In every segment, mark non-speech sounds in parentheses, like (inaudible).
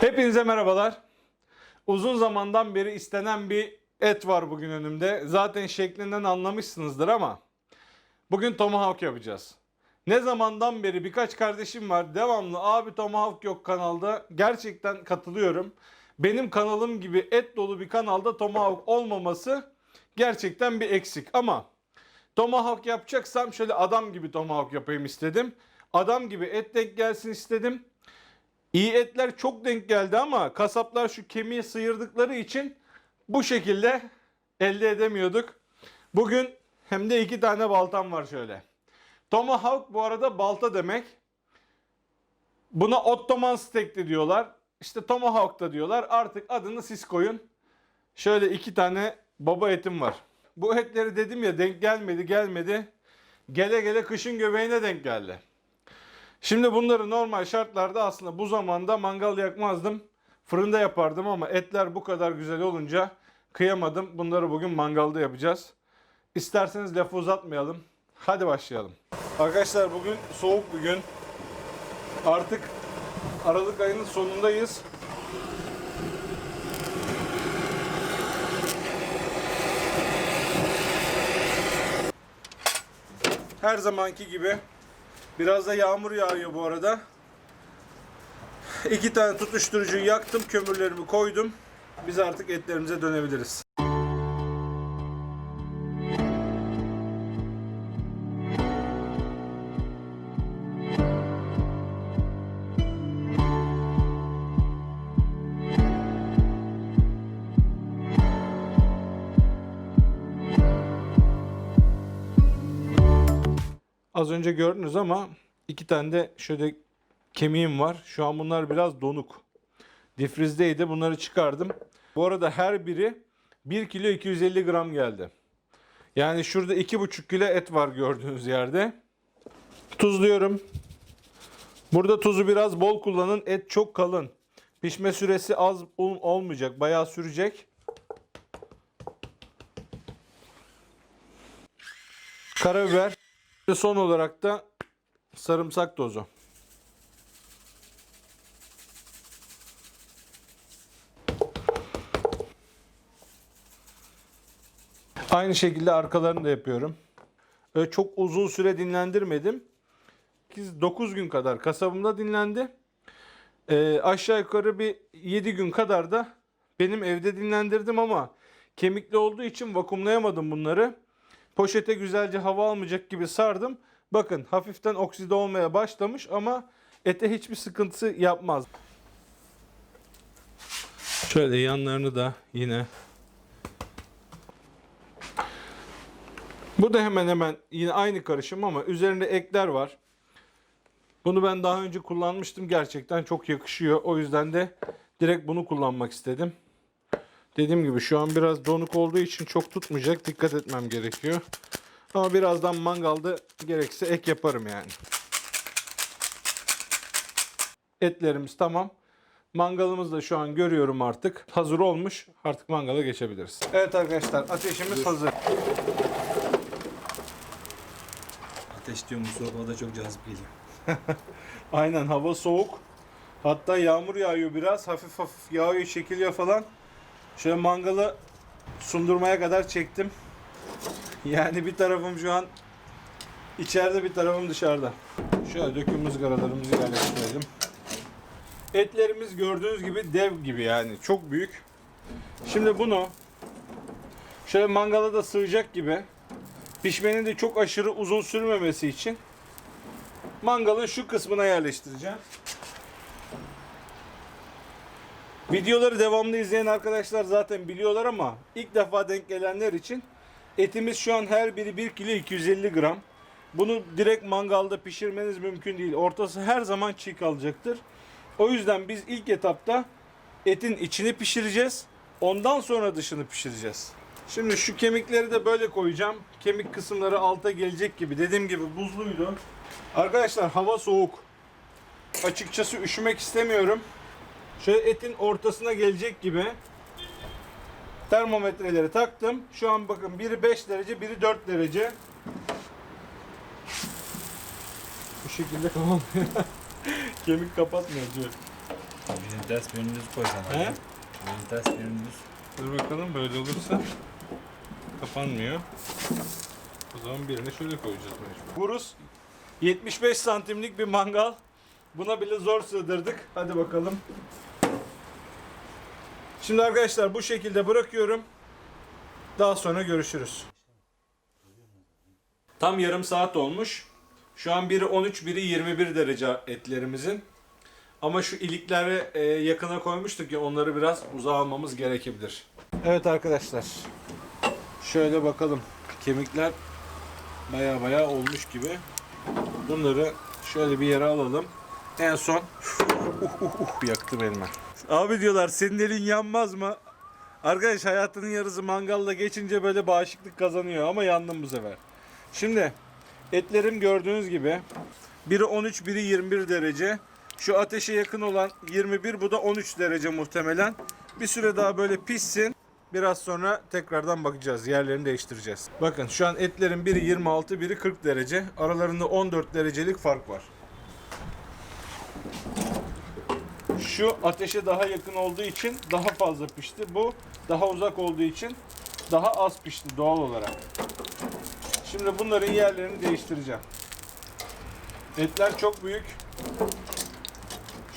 Hepinize merhabalar. Uzun zamandan beri istenen bir et var bugün önümde. Zaten şeklinden anlamışsınızdır ama bugün tomahawk yapacağız. Ne zamandan beri birkaç kardeşim var devamlı abi tomahawk yok kanalda. Gerçekten katılıyorum. Benim kanalım gibi et dolu bir kanalda tomahawk olmaması gerçekten bir eksik ama tomahawk yapacaksam şöyle adam gibi tomahawk yapayım istedim. Adam gibi et denk gelsin istedim. İyi etler çok denk geldi ama kasaplar şu kemiği sıyırdıkları için bu şekilde elde edemiyorduk. Bugün hem de iki tane baltam var şöyle. Tomahawk bu arada balta demek. Buna Ottoman steak de diyorlar. İşte Tomahawk da diyorlar. Artık adını siz koyun. Şöyle iki tane baba etim var. Bu etleri dedim ya denk gelmedi gelmedi. Gele gele kışın göbeğine denk geldi. Şimdi bunları normal şartlarda aslında bu zamanda mangal yakmazdım. Fırında yapardım ama etler bu kadar güzel olunca kıyamadım. Bunları bugün mangalda yapacağız. İsterseniz lafı uzatmayalım. Hadi başlayalım. Arkadaşlar bugün soğuk bir gün. Artık Aralık ayının sonundayız. Her zamanki gibi Biraz da yağmur yağıyor bu arada. İki tane tutuşturucuyu yaktım, kömürlerimi koydum. Biz artık etlerimize dönebiliriz. Az önce gördünüz ama iki tane de şöyle kemiğim var. Şu an bunlar biraz donuk. Difrizdeydi. Bunları çıkardım. Bu arada her biri 1 kilo 250 gram geldi. Yani şurada 2,5 kilo et var gördüğünüz yerde. Tuzluyorum. Burada tuzu biraz bol kullanın. Et çok kalın. Pişme süresi az ol- olmayacak. Bayağı sürecek. Karabiber. Ve son olarak da sarımsak tozu. Aynı şekilde arkalarını da yapıyorum. Öyle çok uzun süre dinlendirmedim. 9 gün kadar kasabımda dinlendi. Ee, aşağı yukarı bir 7 gün kadar da benim evde dinlendirdim ama kemikli olduğu için vakumlayamadım bunları. Poşete güzelce hava almayacak gibi sardım. Bakın hafiften okside olmaya başlamış ama ete hiçbir sıkıntısı yapmaz. Şöyle yanlarını da yine Bu da hemen hemen yine aynı karışım ama üzerinde ekler var. Bunu ben daha önce kullanmıştım. Gerçekten çok yakışıyor. O yüzden de direkt bunu kullanmak istedim. Dediğim gibi şu an biraz donuk olduğu için çok tutmayacak. Dikkat etmem gerekiyor. Ama birazdan mangalda gerekse ek yaparım yani. Etlerimiz tamam. Mangalımız da şu an görüyorum artık. Hazır olmuş. Artık mangala geçebiliriz. Evet arkadaşlar ateşimiz hazır. Ateş diyorum bu soğuk havada çok cazip geliyor. (laughs) Aynen hava soğuk. Hatta yağmur yağıyor biraz. Hafif hafif yağıyor, çekiliyor falan. Şöyle mangalı sundurmaya kadar çektim. Yani bir tarafım şu an içeride bir tarafım dışarıda. Şöyle döküm ızgaralarımızı yerleştirelim. Etlerimiz gördüğünüz gibi dev gibi yani çok büyük. Şimdi bunu şöyle mangala da sığacak gibi pişmenin de çok aşırı uzun sürmemesi için mangalın şu kısmına yerleştireceğim. Videoları devamlı izleyen arkadaşlar zaten biliyorlar ama ilk defa denk gelenler için etimiz şu an her biri 1 kilo 250 gram. Bunu direkt mangalda pişirmeniz mümkün değil. Ortası her zaman çiğ kalacaktır. O yüzden biz ilk etapta etin içini pişireceğiz. Ondan sonra dışını pişireceğiz. Şimdi şu kemikleri de böyle koyacağım. Kemik kısımları alta gelecek gibi. Dediğim gibi buzluydu. Arkadaşlar hava soğuk. Açıkçası üşümek istemiyorum. Şöyle etin ortasına gelecek gibi termometreleri taktım. Şu an bakın biri 5 derece, biri 4 derece. Bu şekilde kapanmıyor. (laughs) Kemik kapatmıyor diyor. Birini ters birini düz koy sana. He? Birini ters birini düz. Dur bakalım böyle olursa kapanmıyor. O zaman birini şöyle koyacağız mecbur. Buruz 75 santimlik bir mangal. Buna bile zor sığdırdık. Hadi bakalım. Şimdi arkadaşlar bu şekilde bırakıyorum. Daha sonra görüşürüz. Tam yarım saat olmuş. Şu an biri 13, biri 21 derece etlerimizin. Ama şu ilikleri e, yakına koymuştuk ya onları biraz uzağa almamız gerekebilir. Evet arkadaşlar. Şöyle bakalım. Kemikler baya baya olmuş gibi. Bunları şöyle bir yere alalım. En son uh uh uh yaktım elime. Abi diyorlar senin elin yanmaz mı? Arkadaş hayatının yarısı mangalla geçince böyle bağışıklık kazanıyor ama yandım bu sefer. Şimdi etlerim gördüğünüz gibi biri 13 biri 21 derece. Şu ateşe yakın olan 21 bu da 13 derece muhtemelen. Bir süre daha böyle pişsin. Biraz sonra tekrardan bakacağız. Yerlerini değiştireceğiz. Bakın şu an etlerin biri 26 biri 40 derece. Aralarında 14 derecelik fark var. Şu ateşe daha yakın olduğu için daha fazla pişti. Bu daha uzak olduğu için daha az pişti doğal olarak. Şimdi bunların yerlerini değiştireceğim. Etler çok büyük.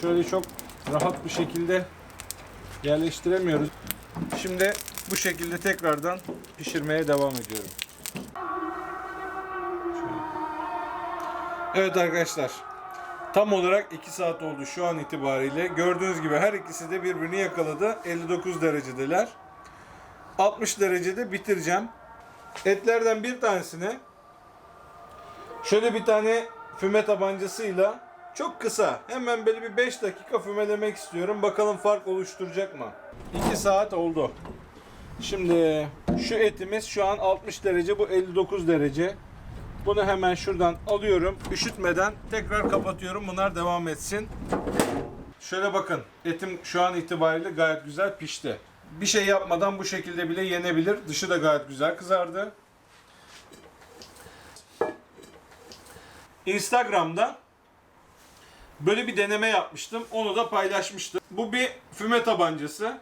Şöyle çok rahat bir şekilde yerleştiremiyoruz. Şimdi bu şekilde tekrardan pişirmeye devam ediyorum. Evet arkadaşlar. Tam olarak 2 saat oldu şu an itibariyle. Gördüğünüz gibi her ikisi de birbirini yakaladı. 59 derecedeler. 60 derecede bitireceğim. Etlerden bir tanesini şöyle bir tane füme tabancasıyla çok kısa hemen böyle bir 5 dakika fümelemek istiyorum. Bakalım fark oluşturacak mı? 2 saat oldu. Şimdi şu etimiz şu an 60 derece bu 59 derece. Bunu hemen şuradan alıyorum. Üşütmeden tekrar kapatıyorum. Bunlar devam etsin. Şöyle bakın. Etim şu an itibariyle gayet güzel pişti. Bir şey yapmadan bu şekilde bile yenebilir. Dışı da gayet güzel kızardı. Instagram'da böyle bir deneme yapmıştım. Onu da paylaşmıştım. Bu bir füme tabancası.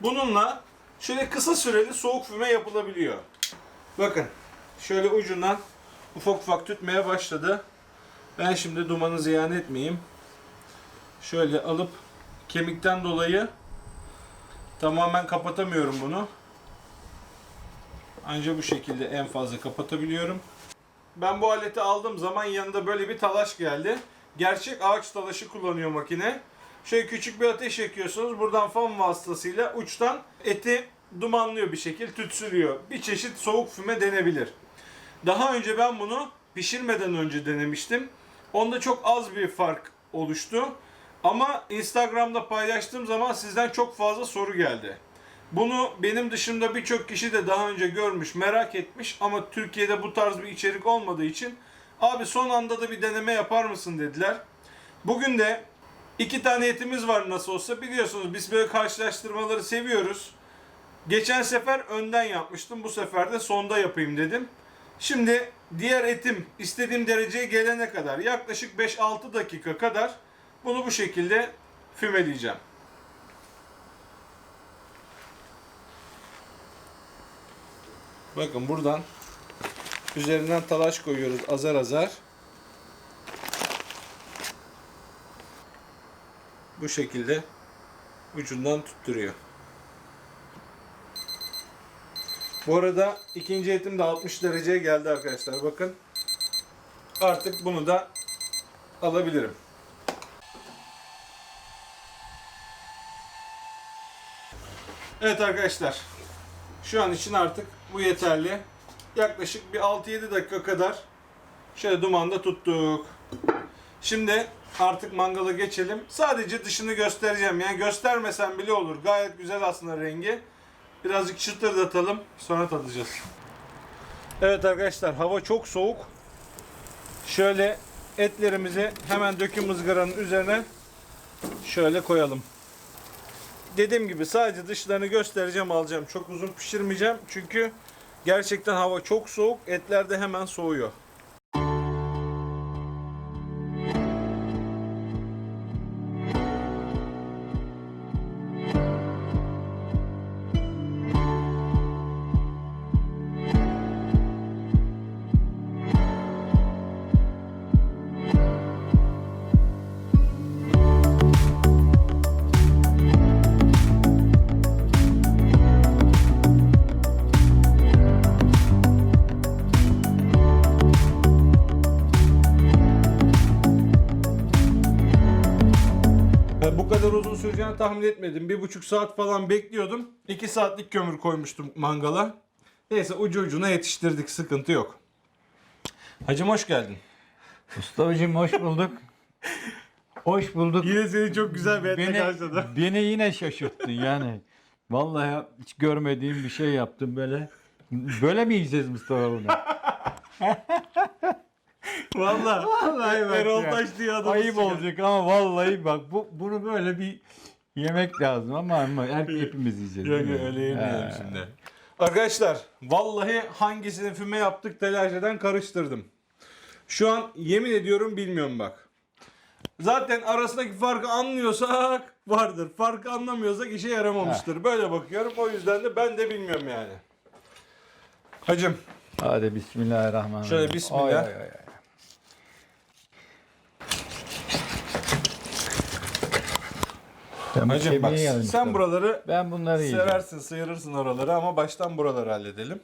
Bununla şöyle kısa süreli soğuk füme yapılabiliyor. Bakın şöyle ucundan ufak ufak tütmeye başladı. Ben şimdi dumanı ziyan etmeyeyim. Şöyle alıp kemikten dolayı tamamen kapatamıyorum bunu. Ancak bu şekilde en fazla kapatabiliyorum. Ben bu aleti aldığım zaman yanında böyle bir talaş geldi. Gerçek ağaç talaşı kullanıyor makine. Şöyle küçük bir ateş yakıyorsunuz. Buradan fan vasıtasıyla uçtan eti dumanlıyor bir şekil, tütsülüyor. Bir çeşit soğuk füme denebilir. Daha önce ben bunu pişirmeden önce denemiştim. Onda çok az bir fark oluştu. Ama Instagram'da paylaştığım zaman sizden çok fazla soru geldi. Bunu benim dışımda birçok kişi de daha önce görmüş, merak etmiş ama Türkiye'de bu tarz bir içerik olmadığı için abi son anda da bir deneme yapar mısın dediler. Bugün de iki tane etimiz var nasıl olsa biliyorsunuz biz böyle karşılaştırmaları seviyoruz. Geçen sefer önden yapmıştım. Bu sefer de sonda yapayım dedim. Şimdi diğer etim istediğim dereceye gelene kadar yaklaşık 5-6 dakika kadar bunu bu şekilde fümeleyeceğim. Bakın buradan üzerinden talaş koyuyoruz azar azar. Bu şekilde ucundan tutturuyor. Bu arada ikinci etim de 60 dereceye geldi arkadaşlar. Bakın. Artık bunu da alabilirim. Evet arkadaşlar. Şu an için artık bu yeterli. Yaklaşık bir 6-7 dakika kadar şöyle dumanda tuttuk. Şimdi artık mangala geçelim. Sadece dışını göstereceğim. Yani göstermesem bile olur. Gayet güzel aslında rengi. Birazcık çıtırdatalım. Sonra tadacağız. Evet arkadaşlar hava çok soğuk. Şöyle etlerimizi hemen döküm ızgaranın üzerine şöyle koyalım. Dediğim gibi sadece dışlarını göstereceğim alacağım. Çok uzun pişirmeyeceğim. Çünkü gerçekten hava çok soğuk. Etler de hemen soğuyor. Süreceğini tahmin etmedim. Bir buçuk saat falan bekliyordum. İki saatlik kömür koymuştum mangala. Neyse ucu ucuna yetiştirdik. Sıkıntı yok. Hacım hoş geldin. Mustafa'cığım hoş bulduk. hoş bulduk. Yine seni çok güzel bir etle Beni, karşıladı. beni yine şaşırttın yani. Vallahi hiç görmediğim bir şey yaptım böyle. Böyle mi yiyeceğiz Mustafa bunu? (laughs) Valla. Vallahi bak Erol ya. Taş diye adamı Ayıp çıkar. olacak ama vallahi bak bu bunu böyle bir yemek lazım ama ama her hepimiz yiyeceğiz. Yok değil mi? öyle yemeyelim şimdi. Arkadaşlar vallahi hangisini füme yaptık telaş eden karıştırdım. Şu an yemin ediyorum bilmiyorum bak. Zaten arasındaki farkı anlıyorsak vardır. Farkı anlamıyorsak işe yaramamıştır. Böyle bakıyorum. O yüzden de ben de bilmiyorum yani. Hacım Hadi bismillahirrahmanirrahim. Şöyle bismillah. Oy, oy, oy. Ben bu hacım bak kemiği sen buraları Ben bunları yiyeceğim. seversin sıyırırsın oraları ama baştan buraları halledelim.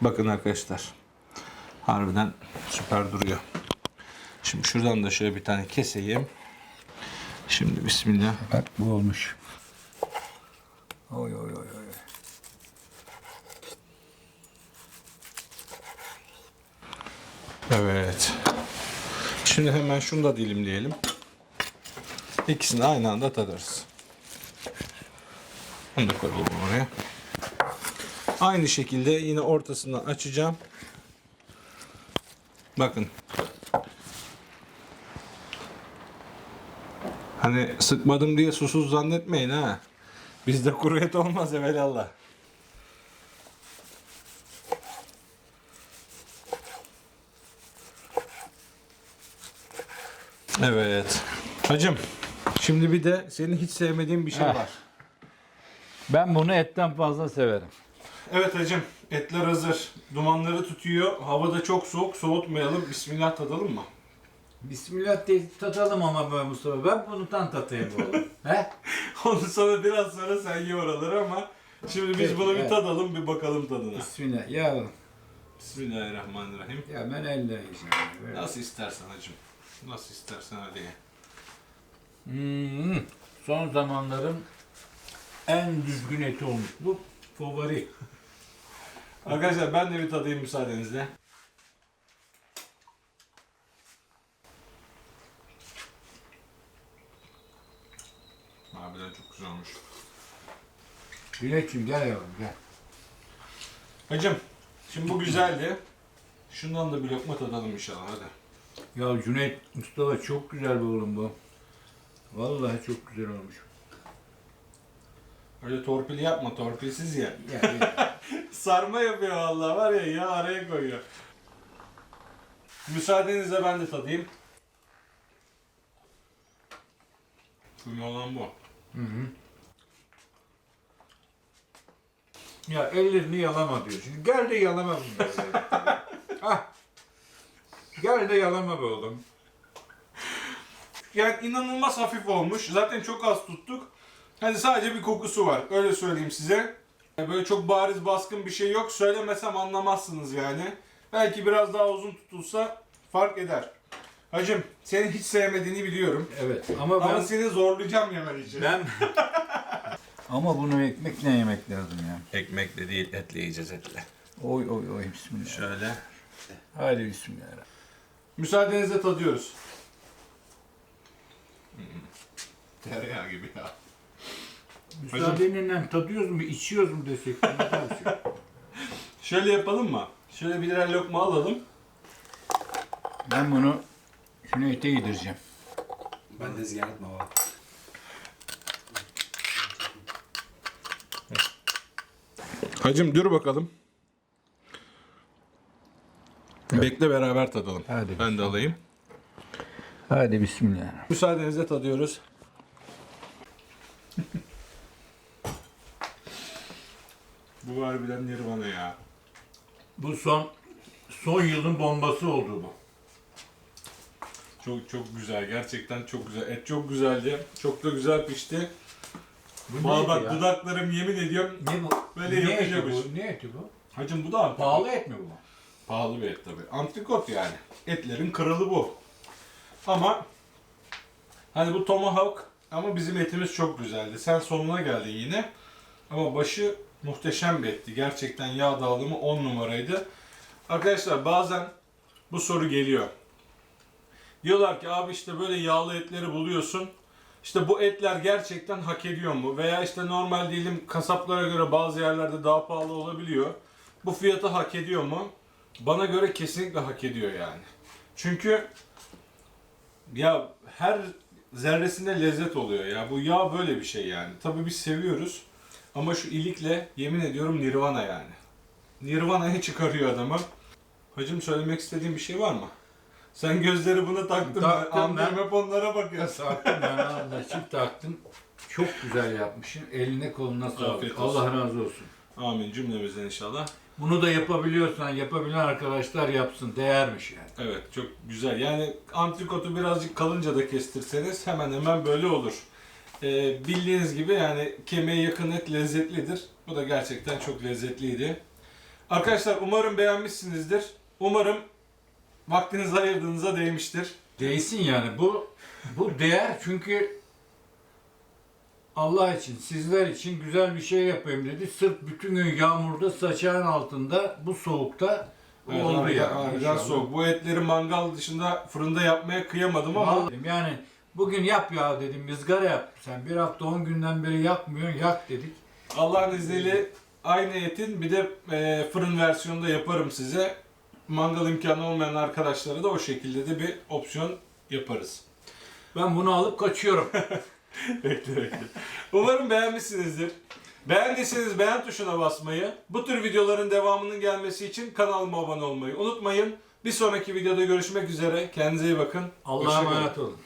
Bakın arkadaşlar. Harbiden süper duruyor. Şimdi şuradan da şöyle bir tane keseyim. Şimdi bismillah. Bak bu olmuş. Oy oy oy oy. Evet. Şimdi hemen şunu da dilimleyelim. İkisini aynı anda tadarız. Bunu da koyalım oraya. Aynı şekilde yine ortasından açacağım. Bakın. Hani sıkmadım diye susuz zannetmeyin ha. Bizde kuru et olmaz evelallah. Evet. Hacım. Şimdi bir de senin hiç sevmediğin bir şey Heh. var. Ben bunu etten fazla severim. Evet hacım. Etler hazır. Dumanları tutuyor. Hava da çok soğuk. Soğutmayalım. Bismillah tadalım mı? Bismillah diye tatalım ama be Mustafa. Ben bunu tan tatayım oğlum. (laughs) He? Onu sonra biraz sonra sen ye oraları ama şimdi biz Peki, bunu bir evet. tadalım bir bakalım tadına. Bismillah. Ya, Bismillahirrahmanirrahim. ya ben elle yiyeceğim. Böyle. Nasıl istersen hacım. Nasıl istersen hadi ye. Hmm, son zamanların en düzgün eti olmuş. Bu favori. Arkadaşlar ben de bir tadayım müsaadenizle. Harbiden çok güzel olmuş. Dilekçim gel yavrum gel. Hacım, şimdi bu güzeldi. Şundan da bir lokma tadalım inşallah hadi. Ya Cüneyt Mustafa çok güzel bir oğlum bu. Vallahi çok güzel olmuş. Öyle torpil yapma, torpilsiz. Ya, ya. (laughs) Sarma yapıyor vallahi var ya, ya araya koyuyor. Müsaadenizle ben de tadayım. Füme olan bu. Hı hı. Ya ellerini yalama diyor. Şimdi gel de yalama bunları. (laughs) ah. Gel de yalama be oğlum. Yani inanılmaz hafif olmuş. Zaten çok az tuttuk. Hani sadece bir kokusu var. Öyle söyleyeyim size. Böyle çok bariz baskın bir şey yok. Söylemesem anlamazsınız yani. Belki biraz daha uzun tutulsa fark eder. Hacım senin hiç sevmediğini biliyorum. Evet ama ben Ama seni zorlayacağım yemen için. ben (laughs) ama bunu ekmekle yemek lazım ya. Ekmekle değil etle yiyeceğiz etle. Oy oy oy bismillah. Şöyle. Hadi bismillah. Müsaadenizle tadıyoruz. (laughs) Tereyağı gibi ya. Müsaadenle tadıyoruz mu, içiyoruz mu desek? ne? (laughs) Şöyle yapalım mı? Şöyle birer lokma alalım. ben bunu Cüneyt'e yedireceğim. Ben de ziyaret etme baba. Hacım dur bakalım. Bekle beraber tadalım. Hadi ben de alayım. Hadi bismillah. Müsaadenizle tadıyoruz. bu harbiden nirvana ya. Bu son son yılın bombası oldu bu. Çok çok güzel. Gerçekten çok güzel. Et çok güzeldi. Çok da güzel pişti. Bu bak ya? dudaklarım yemin ediyorum. Ne bu? Böyle ne yapış eti yapış. bu? Ne eti bu? Hacım bu da antrikot. Pahalı et mi bu? Pahalı bir et tabi. Antrikot yani. Etlerin kralı bu. Ama hani bu tomahawk Ama bizim etimiz çok güzeldi. Sen sonuna geldin yine. Ama başı muhteşem bir etti. Gerçekten yağ dağılımı 10 numaraydı. Arkadaşlar bazen bu soru geliyor. Diyorlar ki abi işte böyle yağlı etleri buluyorsun. İşte bu etler gerçekten hak ediyor mu? Veya işte normal diyelim kasaplara göre bazı yerlerde daha pahalı olabiliyor. Bu fiyatı hak ediyor mu? Bana göre kesinlikle hak ediyor yani. Çünkü ya her zerresinde lezzet oluyor ya. Bu yağ böyle bir şey yani. Tabii biz seviyoruz. Ama şu ilikle yemin ediyorum nirvana yani. Nirvana'yı çıkarıyor adamı. Hacım söylemek istediğin bir şey var mı? Sen gözleri buna taktın. Taktım ben. hep onlara bakıyorsun. Taktım ben çift taktım. Çok güzel yapmışsın. Eline koluna Afiyet sağlık. olsun. Allah razı olsun. Amin cümlemizden inşallah. Bunu da yapabiliyorsan yapabilen arkadaşlar yapsın. Değermiş yani. Evet çok güzel. Yani antrikotu birazcık kalınca da kestirseniz hemen hemen böyle olur. Ee, bildiğiniz gibi yani kemiğe yakın et lezzetlidir. Bu da gerçekten çok lezzetliydi. Arkadaşlar umarım beğenmişsinizdir. Umarım vaktinizi ayırdığınıza değmiştir. Değsin yani. Bu bu değer çünkü Allah için, sizler için güzel bir şey yapayım dedi. Sırf bütün gün yağmurda saçağın altında bu soğukta bu Evet, oldu harbiden- yani. harbiden inşallah. soğuk. Bu etleri mangal dışında fırında yapmaya kıyamadım ama Vallahi yani bugün yap ya dedim ızgara yap. Sen bir hafta on günden beri yapmıyorsun yak dedik. Allah'ın izniyle aynı etin bir de e, fırın versiyonunda yaparım size. Mangal imkanı olmayan arkadaşlara da o şekilde de bir opsiyon yaparız. Ben bunu alıp kaçıyorum. (laughs) (laughs) bekle bekle. Umarım beğenmişsinizdir. Beğendiyseniz beğen tuşuna basmayı, bu tür videoların devamının gelmesi için kanalıma abone olmayı unutmayın. Bir sonraki videoda görüşmek üzere. Kendinize iyi bakın. Allah'a emanet olun.